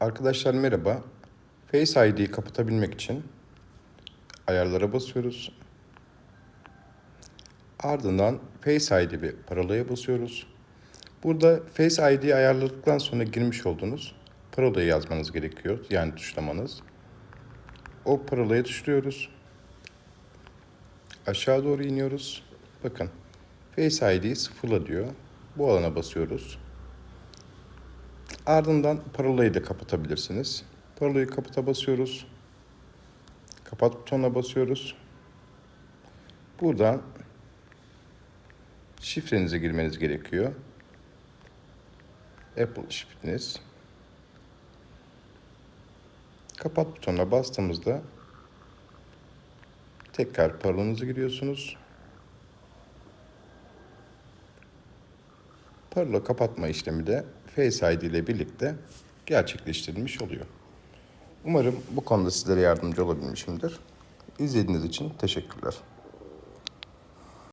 Arkadaşlar merhaba. Face ID'yi kapatabilmek için ayarlara basıyoruz. Ardından Face ID ve parolaya basıyoruz. Burada Face ID'yi ayarladıktan sonra girmiş olduğunuz parolayı yazmanız gerekiyor. Yani tuşlamanız. O parolayı tuşluyoruz. Aşağı doğru iniyoruz. Bakın Face ID'yi sıfırla diyor. Bu alana basıyoruz. Ardından parolayı da kapatabilirsiniz. Parolayı kapata basıyoruz. Kapat butonuna basıyoruz. Buradan şifrenizi girmeniz gerekiyor. Apple şifreniz. Kapat butonuna bastığımızda tekrar parolanızı giriyorsunuz. Parola kapatma işlemi de Face ID ile birlikte gerçekleştirilmiş oluyor. Umarım bu konuda sizlere yardımcı olabilmişimdir. İzlediğiniz için teşekkürler.